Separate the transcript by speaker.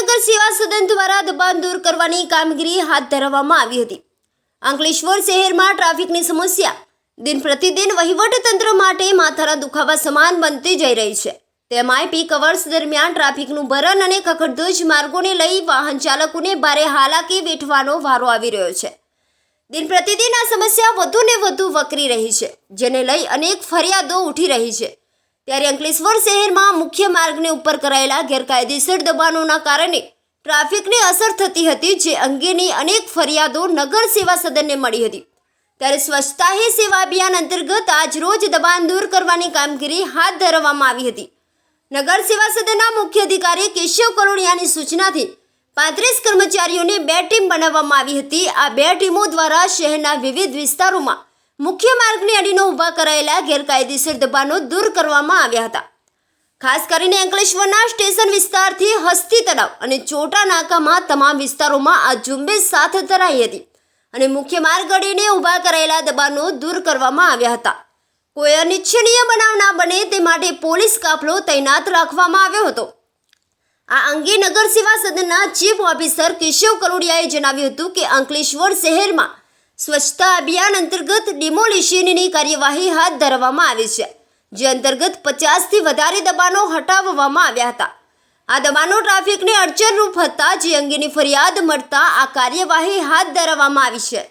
Speaker 1: સદન દ્વારા દબાણ દૂર કરવાની કામગીરી હાથ ધરવામાં આવી હતી. અંકલેશ્વર શહેરમાં ટ્રાફિકની સમસ્યા. દિન પ્રતિદિન વહીવટતંત્ર માટે માથાના દુખાવા સમાન બનતી જઈ રહી છે. તેમાંય પીક અવર્સ દરમિયાન ટ્રાફિકનું ભરણ અને ખખડધજ માર્ગોને લઈ વાહન ચાલકોને ભારે હાલાકી વેઠવાનો વારો આવી રહ્યો છે. દિન પ્રતિદિન આ સમસ્યા વધુ ને વધુ વકરી રહી છે, જેને લઈ અનેક ફરિયાદો ઉઠી રહી છે. ત્યારે અંકલેશ્વર શહેરમાં મુખ્ય માર્ગને ઉપર કરાયેલા ગેરકાયદેસર દબાણોના કારણે ટ્રાફિકને અસર થતી હતી, જે અંગેની અનેક ફરિયાદો નગર સેવા સદનને મળી હતી. ત્યારે સ્વચ્છતા હી સેવા અભિયાન અંતર્ગત આજરોજ દબાણ દૂર કરવાની કામગીરી હાથ ધરવામાં આવી હતી. નગર સેવા સદનના મુખ્ય અધિકારી કેશવ કરોડિયાની સૂચનાથી પાંત્રીસ કર્મચારીઓની બે ટીમ બનાવવામાં આવી હતી. આ બે ટીમો દ્વારા શહેરના વિવિધ વિસ્તારોમાં મુખ્ય માર્ગની અડીનો ઊભા કરાયેલા ગેરકાયદેસર દબાણો દૂર કરવામાં આવ્યા હતા. ખાસ કરીને અંકલેશ્વરના સ્ટેશન વિસ્તારથી હસ્તી તળાવ અને ચોટા નાકામાં તમામ વિસ્તારોમાં આ ઝુંબેશ સાથ ધરાઈ હતી અને મુખ્ય માર્ગ અડીને ઊભા કરાયેલા દબાણો દૂર કરવામાં આવ્યા હતા. કોઈ અનિચ્છનીય બનાવ ના બને તે માટે પોલીસ કાફલો તૈનાત રાખવામાં આવ્યો હતો. આ અંગે નગર સેવા સદનના ચીફ ઓફિસર કેશવ કરોડિયાએ જણાવ્યું હતું કે અંકલેશ્વર શહેરમાં સ્વચ્છતા અભિયાન અંતર્ગત ડિમોલિશનની કાર્યવાહી હાથ ધરવામાં આવી છે, જે અંતર્ગત પચાસથી વધારે દબાણો હટાવવામાં આવ્યા હતા. આ દબાણો ટ્રાફિકને અડચણરૂપ હતા, જે અંગેની ફરિયાદ મળતા આ કાર્યવાહી હાથ ધરવામાં આવી છે.